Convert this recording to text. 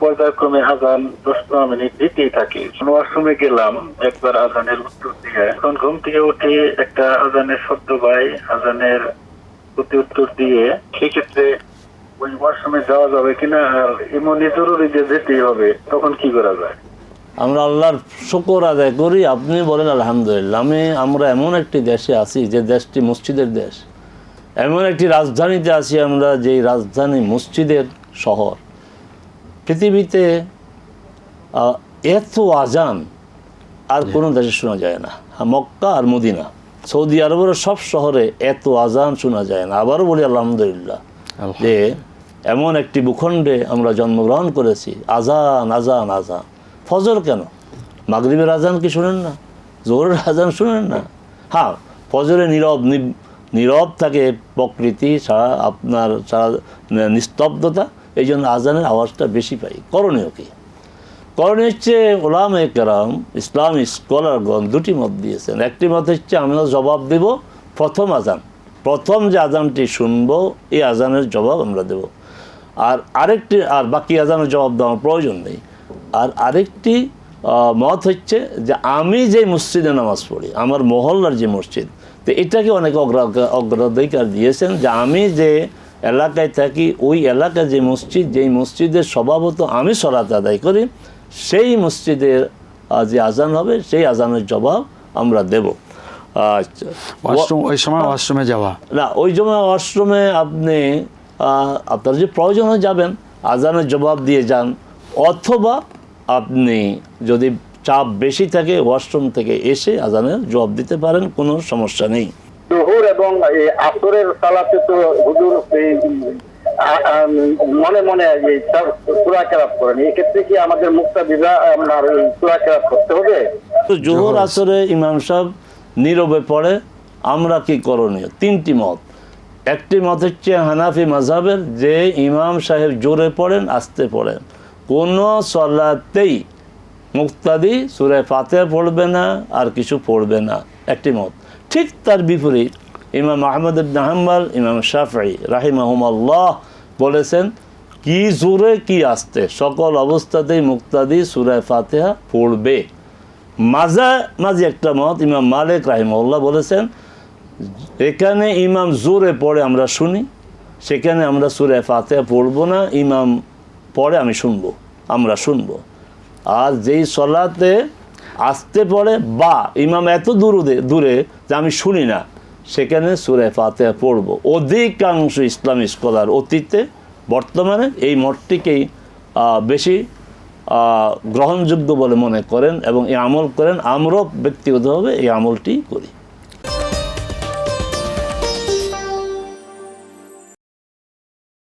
পর্যায়ক্রমে আজান দশ পনেরো মিনিট দিতেই থাকে। ওয়াশরুমে গেলাম, একবার আজানের উত্তর দিয়ে। তখন ঘুম থেকে উঠে একটা আজানের শব্দ পাই, আজানের প্রতি উত্তর দিয়ে, সেক্ষেত্রে ওই ওয়াশরুমে যাওয়া যাবে কিনা? আর এমনই জরুরি যে যেতেই হবে, তখন কি করা যায়? আমরা আল্লাহর শুকর আদায় করি, আপনি বলেন, আলহামদুলিল্লাহ, আমি, আমরা এমন একটি দেশে আছি, যে দেশটি মসজিদের দেশ। এমন একটি রাজধানীতে আছি আমরা, যেই রাজধানী মসজিদের শহর। পৃথিবীতে এত আজান আর কোনো দেশে শোনা যায় না। হ্যাঁ, মক্কা আর মদিনা। সৌদি আরবের সব শহরে এত আজান শোনা যায় না। আবারও বলি আলহামদুলিল্লাহ যে এমন একটি ভূখণ্ডে আমরা জন্মগ্রহণ করেছি। আজান আজান আজান। ফজর কেন? মাগরিবের আজান কি শুনেন না? জোরের আজান শুনেন না? হ্যাঁ ফজরে নীরব নীরব থাকে প্রকৃতি সারা আপনার সারা নিস্তব্ধতা। এই জন্য আজানের আওয়াজটা বেশি পাই। করণীয় কি? করণীয় হচ্ছে ওলাম কেরাম, ইসলামী স্কলারগণ দুটি মত দিয়েছেন। একটি মত হচ্ছে, আমরা জবাব দেব প্রথম আজান। প্রথম যে আজানটি শুনব, এই আজানের জবাব আমরা দেব। আর আরেকটি, আর বাকি আজানের জবাব দেওয়ার প্রয়োজন নেই। আর আরেকটি মত হচ্ছে যে, আমি যে মসজিদে নামাজ পড়ি, আমার মহল্লার যে মসজিদ, তো এটাকে অনেক অগ্রা- অগ্রাধিকার দিয়েছেন যে, আমি যে এলাকায় থাকি ওই এলাকা যে মসজিদ যেই মসজিদের স্বভাবত আমি সলাত আদায় করি সেই মসজিদের যে আজান হবে সেই আজানের জবাব আমরা দেব। আচ্ছা ওয়াশরুম ওই সময় ওয়াশরুমে যাওয়া? না ওই সময় অশ্রমে আপনি আপনার যে প্রয়োজন হয় যাবেন আজানের জবাব দিয়ে যান অথবা আপনি যদি চাপ বেশি থাকে ওয়াশরুম থেকে এসে আজানের জবাব দিতে পারেন কোনো সমস্যা নেই। জোহর এবং এই আসরের সালাতে তো হুজুর মনে মনে সুরা কেরাত করেন। এক্ষেত্রে কি আমাদের মুক্তাদিরা আপনার এই সুরা কেরাত করতে হবে? তো জোহর আসরে ইমাম সাহেব নীরবে পড়ে আমরা কি করণীয়? তিনটি মত। একটি মত হচ্ছে হানাফি মাঝাবের যে ইমাম সাহেব জোরে পড়েন আস্তে পড়েন। কোনো সলাতেই মুক্তাদি সুরে ফাতে পড়বে না আর কিছু পড়বে না। একটি মত। ঠিক তার বিপরীত ইমাম আহমদ ইবনে ইমাম শাফি রাহিমাহুমাল্লাহ বলেছেন, কি জোরে কি আসতে, সকল অবস্থাতেই মুক্তাদি সুরায় ফাতেহা পড়বে। মাজা মাঝে একটা মত ইমাম মালিক রাহিমাল্লাহ বলেছেন, এখানে ইমাম জোরে পড়ে আমরা শুনি, সেখানে আমরা সুরায় ফাতেহা পড়ব না, ইমাম পড়ে আমি শুনব, আমরা শুনব। আর যেই সলাতে আসতে পড়ে বা ইমাম এত দূরে দূরে যে আমি শুনি না, সেখানে সুরে ফাতে পড়ব। অধিকাংশ ইসলামী স্কলার অতীতে বর্তমানে এই মঠটিকেই বেশি গ্রহণযোগ্য বলে মনে করেন এবং এই আমল করেন। আমরাও ব্যক্তিগতভাবে এই আমলটি করি।